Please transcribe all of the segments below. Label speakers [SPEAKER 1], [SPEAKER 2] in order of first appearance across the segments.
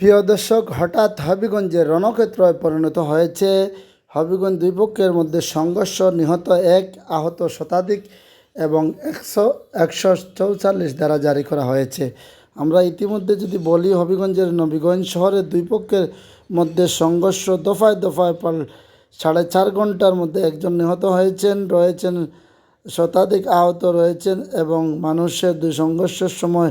[SPEAKER 1] প্রিয় দর্শক, হঠাৎ হবিগঞ্জের রণক্ষেত্রে পরিণত হয়েছে। হবিগঞ্জ দুই পক্ষের মধ্যে সংঘর্ষ, নিহত এক, আহত শতাধিক এবং একশো একশো চৌচল্লিশ দ্বারা জারি করা হয়েছে। আমরা ইতিমধ্যে যদি বলি, হবিগঞ্জের নবীগঞ্জ শহরে দুই পক্ষের মধ্যে সংঘর্ষ দফায় দফায় পাল সাড়ে চার ঘণ্টার মধ্যে একজন নিহত হয়েছেন, রয়েছেন শতাধিক আহত রয়েছেন এবং মানুষের দুই সংঘর্ষের সময়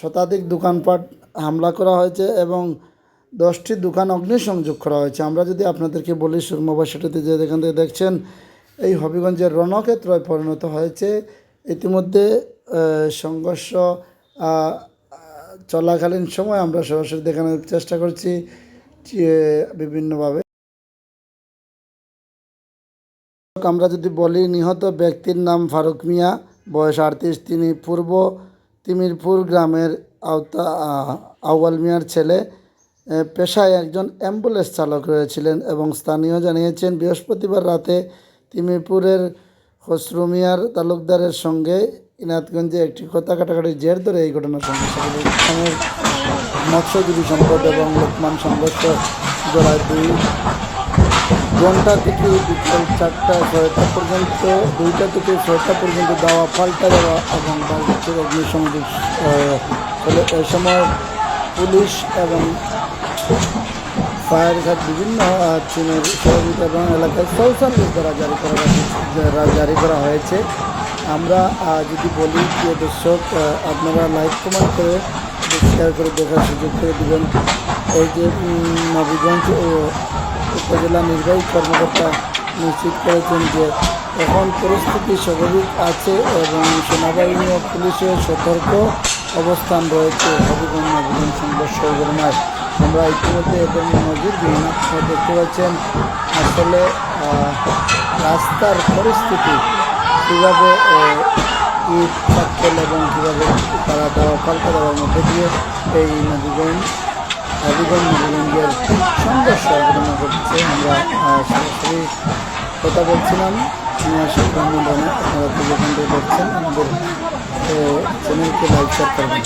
[SPEAKER 1] শতাধিক দোকানপাট হামলা করা হয়েছে এবং দশটি দোকান অগ্নিসংযোগ করা হয়েছে। আমরা যদি আপনাদেরকে বলি সেটাতে যে এখান থেকে দেখছেন, এই হবিগঞ্জের রণক্ষেত্রে পরিণত হয়েছে। ইতিমধ্যে সংঘর্ষ চলাকালীন সময় আমরা সরাসরি দেখানোর চেষ্টা করছি বিভিন্নভাবে। আমরা যদি বলি, নিহত ব্যক্তির নাম ফারুক মিয়া, বয়স আটত্রিশ, তিনি পূর্ব তিমিরপুর গ্রামের আওতা আউয়াল মিয়ার ছেলে পেশায় একজন অ্যাম্বুলেন্স চালক রয়েছিলেন এবং স্থানীয় জানিয়েছেন, বৃহস্পতিবার রাতে তিমিরপুরের খসরু মিয়ার তালুকদারের সঙ্গে ইনাতগঞ্জে একটি কথা কাটাকাটির জের ধরে এই ঘটনা সংঘর্ষ ঘটে। মৎস্যজীবী সম্পদ এবং লোকমান সংঘর্ষ জোড়ায় দুই ঘণ্টা থেকে বিকেল চারটা, ছয়টা পর্যন্ত, দুইটা থেকে ছয়টা পর্যন্ত দেওয়া, পাল্টা দেওয়া এবং বাংলাদেশের অগ্নিসংযোগ চলে এ সময় পুলিশ এবং ফায়ার ঘাট বিভিন্ন চীনের সহযোগিতা এবং এলাকায় চৌচল্লিশ দ্বারা জারি করা জারি করা হয়েছে। আমরা যদি বলি যে দর্শক আপনারা লাইক, কমেন্ট করে শেয়ার করে দেখার সুযোগ করে দেবেন। এই যে নবীগঞ্জ ও উপজেলা নির্বাহী কর্মকর্তা নিশ্চিত করেছেন যে এখন পরিস্থিতি স্বাভাবিক আছে এবং সেনাবাহিনী ও পুলিশের সতর্ক অবস্থান রয়েছে। হবিগঞ্জ নবীগঞ্জ সংঘর্ষ ঘটনায় আমরা ইতিমধ্যে এবং আপনারা দেখতে পাচ্ছেন। আসলে রাস্তার পরিস্থিতি কীভাবে ইট এবং কীভাবে তারা দেওয়ার মধ্যে দিয়ে এই নদীগঞ্জ হবিগঞ্জ নবীগঞ্জের সংঘর্ষ ঘটনা ঘটছে আমরা সরাসরি কথা বলছিলাম। ব্রাহ্মণ আপনারা যেখান থেকে দেখছেন, আমাদের চ্যানেলকে লাইক শেয়ার করবেন।